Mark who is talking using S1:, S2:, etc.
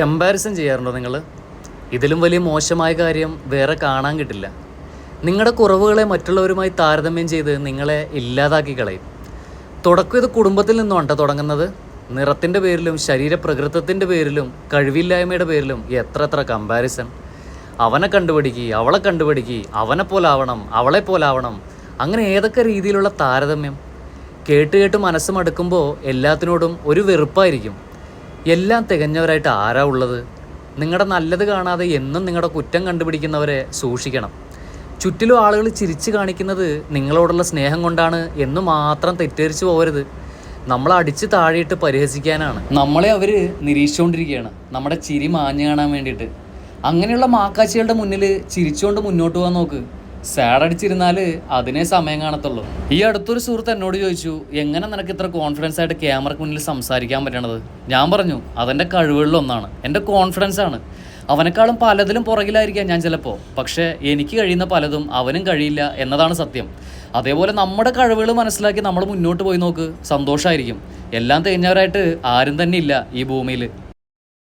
S1: Comparison ചെയ്യാറുണ്ടോ നിങ്ങൾ ഇതിലും വലിയ മോശമായ കാര്യം വേറെ കാണാൻ കിട്ടില്ല. നിങ്ങളുടെ കുറവുകളെ മറ്റുള്ളവരുമായി താരതമ്യം ചെയ്ത് നിങ്ങളെ ഇല്ലാതാക്കി കളയും. തുടക്കം ഇത് കുടുംബത്തിൽ നിന്നുണ്ട് തുടങ്ങുന്നത്. നിറത്തിന്റെ പേരിലും ശരീരപ്രകൃതത്തിന്റെ പേരിലും കഴിവില്ലായ്മയുടെ പേരിലും എത്ര എത്ര കമ്പാരിസൺ അവനെ കണ്ടുപിടിക്കുക അവളെ കണ്ടുപിടിക്കുക അവനെ പോലാവണം അവളെ പോലാവണം. അങ്ങനെ ഏതൊക്കെ രീതിയിലുള്ള താരതമ്യം? കേട്ട് കേട്ട് മനസ്സ് മടുക്കുമ്പോൾ എല്ലാത്തിനോടും ഒരു വെറുപ്പായിരിക്കും. എല്ലാം തികഞ്ഞവരായിട്ട് ആരാ ഉള്ളത്? നിങ്ങളുടെ നല്ലത് കാണാതെ എന്നും നിങ്ങളുടെ കുറ്റം കണ്ടുപിടിക്കുന്നവരെ സൂക്ഷിക്കണം. ചുറ്റിലും ആളുകൾ ചിരിച്ചു കാണിക്കുന്നത് നിങ്ങളോടുള്ള സ്നേഹം കൊണ്ടാണ് എന്ന് മാത്രം തെറ്റിദ്ധരിച്ചു പോകരുത് നമ്മളെ അടിച്ച് താഴെയിട്ട് പരിഹസിക്കാനാണ്. നമ്മളെ അവർ നിരീക്ഷിച്ചുകൊണ്ടിരിക്കുകയാണ് നമ്മുടെ ചിരി മാഞ്ഞു കാണാൻ വേണ്ടിയിട്ട്. അങ്ങനെയുള്ള മാക്കാച്ചികളുടെ മുന്നിൽ ചിരിച്ചുകൊണ്ട് മുന്നോട്ട് പോകാൻ നോക്ക്. സാഡ് അടിച്ചിരുന്നാൽ അതിനെ സമയം കാണത്തുള്ളൂ. ഈ അടുത്തൊരു സുഹൃത്ത് എന്നോട് ചോദിച്ചു എങ്ങനെ നിനക്ക് ഇത്ര കോൺഫിഡൻസ് ആയിട്ട് ക്യാമറക്ക് മുന്നിൽ സംസാരിക്കാൻ പറ്റണത്? ഞാൻ പറഞ്ഞു അതെന്റെ കഴിവുകളിലൊന്നാണ് എന്റെ കോൺഫിഡൻസ് ആണ്. അവനെക്കാളും പലതിലും പുറകിലായിരിക്കാം ഞാൻ ചിലപ്പോൾ പക്ഷേ എനിക്ക് കഴിയുന്ന പലതും അവനും കഴിയില്ല എന്നതാണ് സത്യം. അതേപോലെ നമ്മുടെ കഴിവുകൾ മനസ്സിലാക്കി നമ്മൾ മുന്നോട്ട് പോയി നോക്ക്. സന്തോഷമായിരിക്കും എല്ലാം തേഞ്ഞവരായിട്ട് ആരും തന്നെ ഇല്ല ഈ ഭൂമിയിൽ